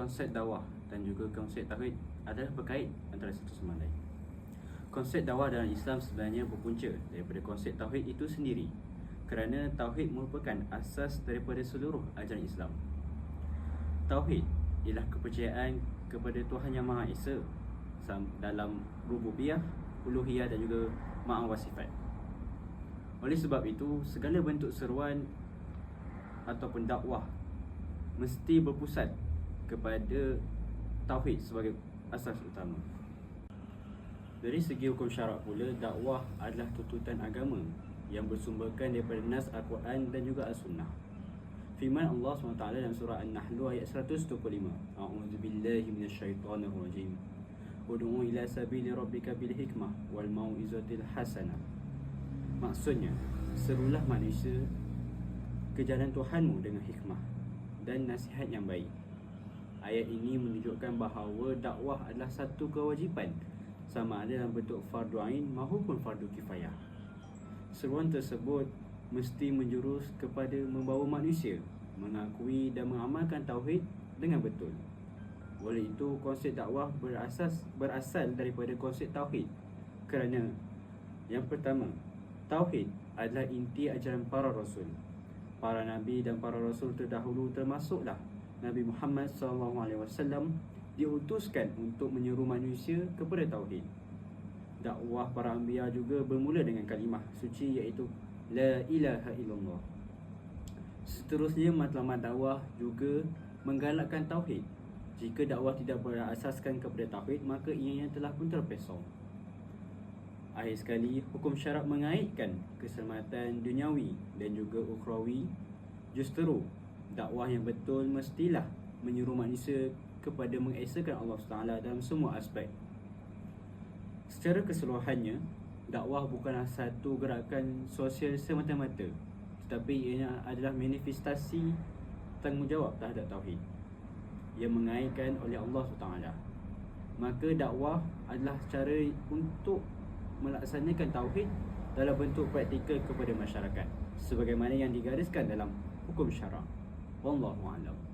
konsep dakwah dan juga konsep tauhid adalah berkait antara satu sama lain. Konsep dakwah dalam Islam sebenarnya berpunca daripada konsep tauhid itu sendiri. Kerana tauhid merupakan asas daripada seluruh ajaran Islam. Tauhid ialah kepercayaan kepada Tuhan Yang Maha Esa dalam rububiyah, uluhiyah dan juga ma'ah wa sifat. Oleh sebab itu, segala bentuk seruan ataupun dakwah mesti berpusat kepada tauhid sebagai asas utama. Dari segi hukum syarak pula, dakwah adalah tuntutan agama yang bersumberkan daripada nas Al-Quran dan juga As-Sunnah. Firman Allah SWT dalam surah An-Nahl ayat 125. A'udzu billahi minasyaitonir rajim. Ud'u ila sabili rabbika bil hikmah wal mau'izatil hasanah. Maksudnya, serulah manusia ke jalan Tuhanmu dengan hikmah dan nasihat yang baik. Ayat ini menunjukkan bahawa dakwah adalah satu kewajipan sama ada dalam bentuk fardu ain maupun fardu kifayah. Seruan tersebut mesti menjurus kepada membawa manusia mengakui dan mengamalkan tauhid dengan betul. Oleh itu konsep dakwah berasas berasal daripada konsep tauhid. Kerana yang pertama, tauhid adalah inti ajaran para rasul. Para nabi dan para rasul terdahulu termasuklah Nabi Muhammad SAW diutuskan untuk menyeru manusia kepada tauhid. Dakwah para anbiya juga bermula dengan kalimah suci iaitu la ilaha illallah. Seterusnya matlamat dakwah juga menggalakkan tauhid. Jika dakwah tidak berasaskan kepada tauhid maka ianya telah pun terpesong. Akhir sekali, hukum syarak mengaitkan keselamatan duniawi dan juga ukhrawi. Justru, dakwah yang betul mestilah menyuruh manusia kepada mengesakan Allah SWT dalam semua aspek. Secara keseluruhannya, dakwah bukanlah satu gerakan sosial semata-mata tetapi ianya adalah manifestasi tanggungjawab terhadap tauhid yang mengaitkan oleh Allah SWT. Maka dakwah adalah cara untuk melaksanakan tauhid dalam bentuk praktikal kepada masyarakat sebagaimana yang digariskan dalam hukum syarak. والله أعلم.